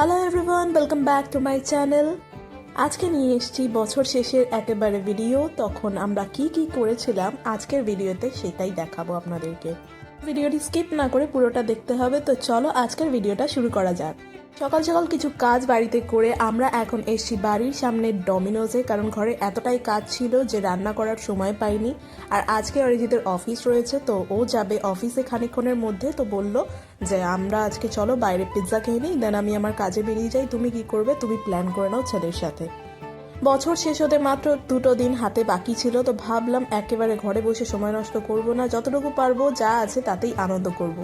Hello everyone welcome back to my channel আজকে নিয়ে এসেছি বছর শেষের একেবারে ভিডিও তখন আমরা কি কি করেছিলাম আজকের ভিডিওতে সেটাই দেখাবো আপনাদেরকে। ভিডিওটি স্কিপ না করে পুরোটা দেখতে হবে, তো চলো আজকের ভিডিওটা শুরু করা যাক। সকাল সকাল কিছু কাজ বাড়িতে করে আমরা এখন এসেছি বাড়ির সামনে ডমিনোজে কারণ ঘরে এতটাই কাজ ছিল যে রান্না করার সময় পাইনি। আর আজকে অরিজিতের অফিস রয়েছে, তো ও যাবে অফিসে খানিকক্ষণের মধ্যে, তো বলল যে আমরা আজকে চলো বাইরে পিৎজা খেয়ে নিই দেন আমি আমার কাজে বেরিয়ে যাই, তুমি কি করবে? তুমি প্ল্যান করে নাও ছেলের সাথে। বছর শেষ হতে মাত্র দুটো দিন হাতে বাকি ছিল, তো ভাবলাম একেবারে ঘরে বসে সময় নষ্ট করব না, যতটুকু পারব যা আছে তাতেই আনন্দ করব।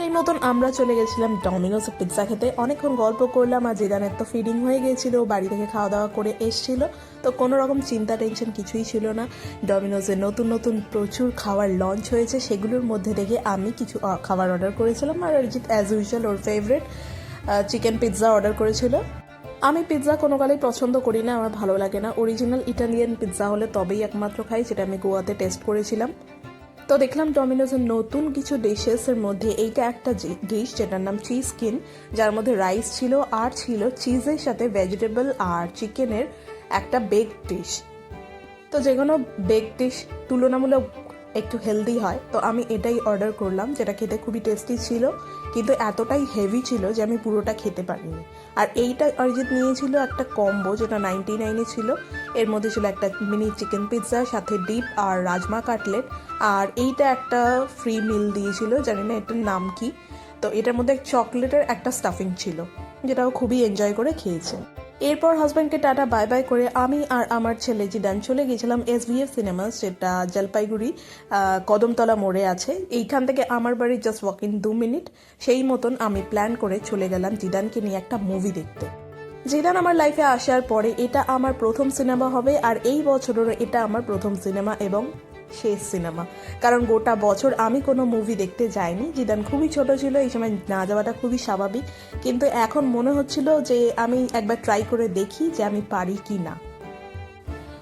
সেই মতন আমরা চলে গেছিলাম ডমিনোস পিৎজা খেতে। অনেকক্ষণ গল্প করলাম আর জিদানের তো ফিডিং হয়ে গিয়েছিল বাড়ি থেকে খাওয়া দাওয়া করে এসছিল। তো কোনো রকম চিন্তা টেনশন কিছুই ছিল না। ডমিনোজে নতুন নতুন প্রচুর খাবার লঞ্চ হয়েছে। সেগুলোর মধ্যে থেকে আমি কিছু খাবার অর্ডার করেছিলাম। আর অরিজিৎ অ্যাজ ইউজুয়াল ওর ফেভারিট চিকেন পিৎজা অর্ডার করেছিল। আমি পিৎজা কোনো কালেই পছন্দ করি না, আমার ভালো লাগে না। অরিজিনাল ইটালিয়ান পিৎজা হলে তবেই একমাত্র খাই যেটা আমি গোয়াতে টেস্ট করেছিলাম। তো দেখলাম ডমিনোজের নতুন কিছু ডিশেসের মধ্যে এইটা একটা ডিশ যেটার নাম চিজ স্কিন যার মধ্যে রাইস ছিল, আর ছিল চিজের সাথে ভেজিটেবল আর চিকেনের একটা বেক ডিশ তো যে কোনো বেক ডিশ তুলনামূলক একটু হেলদি হয়। তো আমি এটাই অর্ডার করলাম, যেটা খেতে খুবই টেস্টি ছিল, কিন্তু এতটাই হেভি ছিল যে আমি পুরোটা খেতে পারিনি। আর এইটা অরিজিৎ নিয়েছিল একটা কম্বো যেটা নাইনটি নাইনে ছিল। এর মধ্যে ছিল একটা মিনি চিকেন পিৎজা সাথে ডিপ আর রাজমা কাটলেট আর এইটা একটা ফ্রি মিল দিয়েছিল, জানি না এটার নাম কি। তো এটার মধ্যে চকলেটের একটা স্টাফিং ছিল, যেটাও খুবই এনজয় করে খেয়েছে। এরপর হাজব্যান্ডকে টাটা বাই বাই করে আমি আর আমার ছেলে জিদান চলে গেছিলাম এস ভি এফ সিনেমাস যেটা জলপাইগুড়ি কদমতলা মোড়ে আছে। এইখান থেকে আমার বাড়ি জাস্ট ওয়াক ইন দু মিনিট সেই মতন আমি প্ল্যান করে চলে গেলাম জিদানকে নিয়ে একটা মুভি দেখতে। জিদান আমার লাইফে আসার পরে এটা আমার প্রথম সিনেমা হবে আর এই বছরেরও এটা আমার প্রথম সিনেমা এবং শেষ সিনেমা। কারণ গোটা বছর আমি কোনো মুভি দেখতে যাইনি। জিদান খুবই ছোট ছিল, এই সময় না যাওয়াটা খুবই স্বাভাবিক। কিন্তু এখন মনে হচ্ছিল যে আমি একবার ট্রাই করে দেখি যে আমি পারি কি না।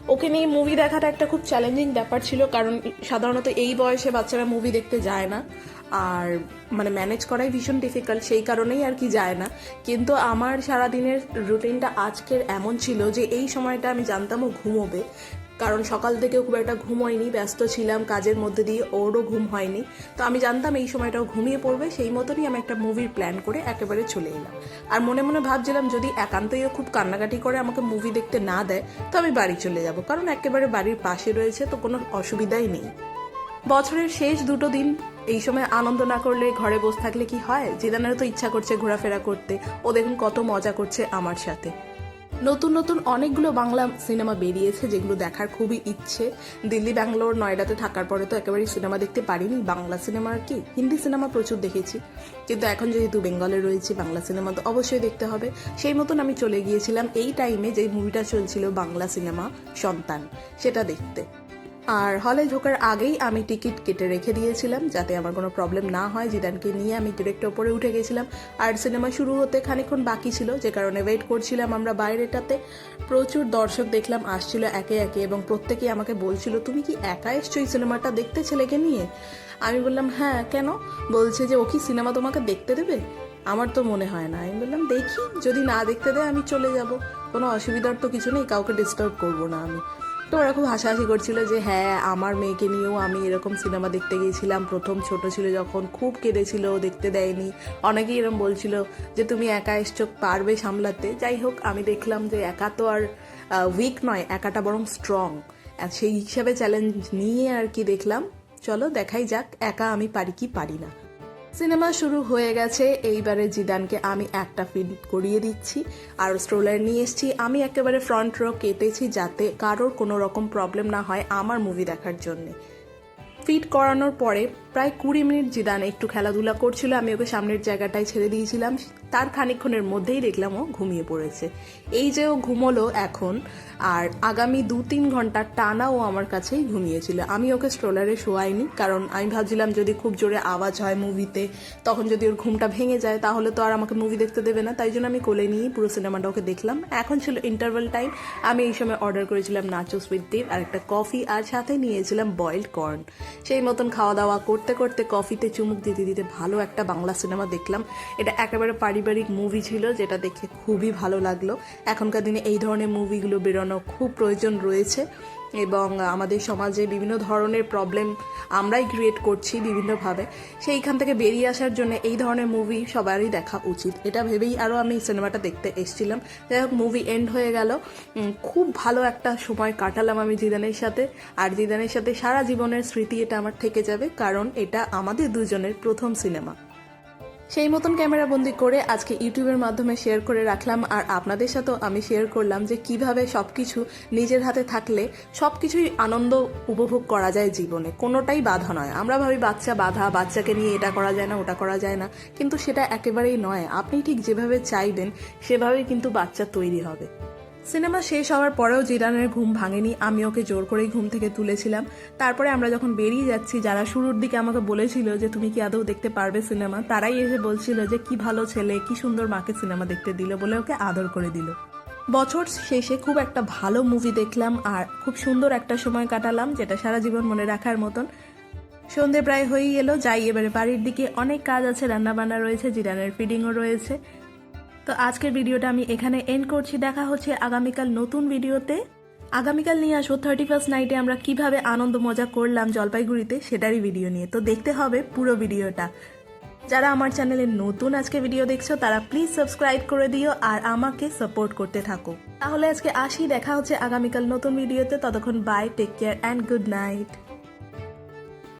ওকে নিয়ে মুভি দেখাটা একটা খুব চ্যালেঞ্জিং ব্যাপার ছিল, কারণ সাধারণত এই বয়সে বাচ্চারা মুভি দেখতে যায় না। আর মানে ম্যানেজ করাই ভীষণ ডিফিকাল্ট সেই কারণেই আর কি যায় না। কিন্তু আমার সারাদিনের রুটিনটা আজকের এমন ছিল যে এই সময়টা আমি জানতাম ও ঘুমোবে। কারণ সকাল থেকেও খুব একটা ঘুম হয়নি, ব্যস্ত ছিলাম কাজের মধ্যে দিয়ে, ওরও ঘুম হয়নি। তো আমি জানতাম এই সময়টাও ঘুমিয়ে পড়বে, সেই মতনই আমি একটা মুভির প্ল্যান করে একেবারে চলে এলাম। আর মনে মনে ভাবছিলাম যদি একান্তই খুব কান্নাকাটি করে আমাকে মুভি দেখতে না দেয়, তো আমি বাড়ি চলে যাব, কারণ একেবারে বাড়ির পাশে রয়েছে, তো কোনো অসুবিধাই নেই। বছরের শেষ দুটো দিন, এই সময় আনন্দ না করলে ঘরে বসে থাকলে কি হয়? জিদানেরও তো ইচ্ছা করছে ঘোরাফেরা করতে, ও দেখুন কত মজা করছে আমার সাথে। নতুন নতুন অনেকগুলো বাংলা সিনেমা বেরিয়েছে যেগুলো দেখার খুবই ইচ্ছে। দিল্লি, ব্যাঙ্গালোর, নয়ডাতে থাকার পরে তো একেবারেই সিনেমা দেখতে পারিনি। বাংলা সিনেমা আর কি? হিন্দি সিনেমা প্রচুর দেখেছি। কিন্তু এখন যেহেতু বেঙ্গলে রয়েছি, বাংলা সিনেমা তো অবশ্যই দেখতে হবে। সেই মতন আমি চলে গিয়েছিলাম এই টাইমে যে মুভিটা চলছিল বাংলা সিনেমা সন্তান, সেটা দেখতে। আর হলে ঢোকার আগেই আমি টিকিট কেটে রেখে দিয়েছিলাম যাতে আমার কোনো প্রবলেম না হয়। জিদানকে নিয়ে আমি ডিরেক্ট ওপরে উঠে গেছিলাম। আর সিনেমা শুরু হতে খানিকক্ষণ বাকি ছিল, যে কারণে ওয়েট করছিলাম আমরা বাইরেটাতে। প্রচুর দর্শক দেখলাম, আসছিল একে একে এবং প্রত্যেকেই আমাকে বলছিল, তুমি কি একা এসছো এই সিনেমাটা দেখতে ছেলেকে নিয়ে? আমি বললাম হ্যাঁ কেন? বলছে যে, ও কি সিনেমা তোমাকে দেখতে দেবে? আমার তো মনে হয় না। আমি বললাম, দেখি, যদি না দেখতে দেয় আমি চলে যাব। কোনো অসুবিধার তো কিছু নেই, কাউকে ডিস্টার্ব করব না আমি। তো ওরা খুব হাসাহাসি করছিল যে হ্যাঁ আমার মেয়েকে নিয়েও আমি এরকম সিনেমা দেখতে গিয়েছিলাম। প্রথম ছোট ছিল যখন, খুব কেঁদেছিল দেখতে দেয়নি। অনেকেই এরকম বলছিল যে, তুমি একা এসছো, পারবে সামলাতে? যাই হোক, আমি দেখলাম যে, একা তো আর উইক নয়, একাটা বরং স্ট্রং সেই হিসাবে চ্যালেঞ্জ নিয়ে আর কি দেখলাম। চলো, দেখাই যাক, একা আমি পারি কি পারি না। সিনেমা শুরু হয়ে গেছে, এইবারে জিদানকে আমি একটা ফিল করিয়ে দিচ্ছি। আর স্ট্রোলার নিয়ে এসেছি, আমি একেবারে ফ্রন্ট রো কেটেছি যাতে কারোর কোনো রকম প্রবলেম না হয় আমার মুভি দেখার জন্যে। ফিট করানোর পরে প্রায় কুড়ি মিনিট জিদান একটু খেলাধুলা করছিল, আমি ওকে সামনের জায়গাটায় ছেড়ে দিয়েছিলাম। তার খানিকক্ষণের মধ্যেই দেখলাম ও ঘুমিয়ে পড়েছে। এই যে ও ঘুমোলো এখন, আর আগামী দু তিন ঘণ্টা টানা ও আমার কাছেই ঘুমিয়েছিল। আমি ওকে স্ট্রোলারে শোয়াইনি, কারণ আমি ভাবছিলাম যদি খুব জোরে আওয়াজ হয় মুভিতে তখন যদি ওর ঘুমটা ভেঙে যায়, তাহলে তো আর আমাকে মুভি দেখতে দেবে না। তাই জন্য আমি কোলে নিয়েই পুরো সিনেমাটা ওকে দেখলাম। এখন ছিল ইন্টারভেল টাইম আমি এই সময় অর্ডার করেছিলাম নাচো সুইট ডিপ আর একটা কফি আর সাথে নিয়েছিলাম বয়েলড কর্ন সেই মতন খাওয়া দাওয়া করতে করতে কফিতে চুমুক দিতে দিতে ভালো একটা বাংলা সিনেমা দেখলাম। এটা একেবারে পারিবারিক মুভি ছিল, যেটা দেখে খুবই ভালো লাগল। এখনকার দিনে এই ধরনের মুভিগুলো বেরোনো খুব প্রয়োজন রয়েছে এবং আমাদের সমাজে বিভিন্ন ধরনের প্রবলেম আমরাই ক্রিয়েট করছি বিভিন্নভাবে। সেইখান থেকে বেরিয়ে আসার জন্য এই ধরনের মুভি সবারই দেখা উচিত। এটা ভেবেই আরও আমি সিনেমাটা দেখতে এসেছিলাম। যাই হোক মুভি এন্ড হয়ে গেল। খুব ভালো একটা সময় কাটালাম আমি জিদানের সাথে। আর জিদানের সাথে সারা জীবনের স্মৃতি এটা আমার থেকে যাবে, কারণ এটা আমাদের দুজনের প্রথম সিনেমা সেই মতন ক্যামেরা বন্দি করে আজকে ইউটিউবের মাধ্যমে শেয়ার করে রাখলাম। আর আপনাদের সাথেও আমি শেয়ার করলাম যে কীভাবে সব কিছু নিজের হাতে থাকলে সব কিছুই আনন্দ উপভোগ করা যায় জীবনে। কোনোটাই বাধা নয়। আমরা ভাবি বাচ্চা বাধা, বাচ্চাকে নিয়ে এটা করা যায় না, ওটা করা যায় না। কিন্তু সেটা একেবারেই নয়। আপনি ঠিক যেভাবে চাইবেন, সেভাবেই কিন্তু বাচ্চা তৈরি হবে। সিনেমা শেষ হওয়ার পরেও জিদানের ঘুম ভাঙেনি। আমি ওকে জোর করেই ঘুম থেকে তুলেছিলাম। তারপরে আমরা যখন বেরিয়ে যাচ্ছি, যারা শুরুর দিকে আমাকে বলেছিল যে, তুমি কি আদৌ দেখতে পারবে সিনেমা? তারাই এসে বলছিল যে, কি ভালো ছেলে, কি সুন্দর মাকে সিনেমা দেখতে দিল বলে ওকে আদর করে দিল। বছর শেষে খুব একটা ভালো মুভি দেখলাম আর খুব সুন্দর একটা সময় কাটালাম, যেটা সারা জীবন মনে রাখার মতন। সন্ধে প্রায় হয়েই এলো, যাই, এবারে বাড়ির দিকে অনেক কাজ আছে, রান্নাবান্না রয়েছে জিরানের ফিডিংও রয়েছে। তো আজকের ভিডিওটা আমি এখানে এন্ড করছি। দেখা হচ্ছে আগামীকাল নতুন ভিডিওতে। আগামীকাল নিয়ে আসব থার্টি ফার্স্ট নাইটে আমরা কীভাবে আনন্দ মজা করলাম জলপাইগুড়িতে, সেটারই ভিডিও নিয়ে। তো দেখতে হবে পুরো ভিডিওটা। যারা আমার চ্যানেলে নতুন আজকে ভিডিও দেখছ, তারা প্লিজ সাবস্ক্রাইব করে দিও আর আমাকে সাপোর্ট করতে থাকো। তাহলে আজকে আসি, দেখা হচ্ছে আগামীকাল নতুন ভিডিওতে। ততক্ষণ bye take care and good night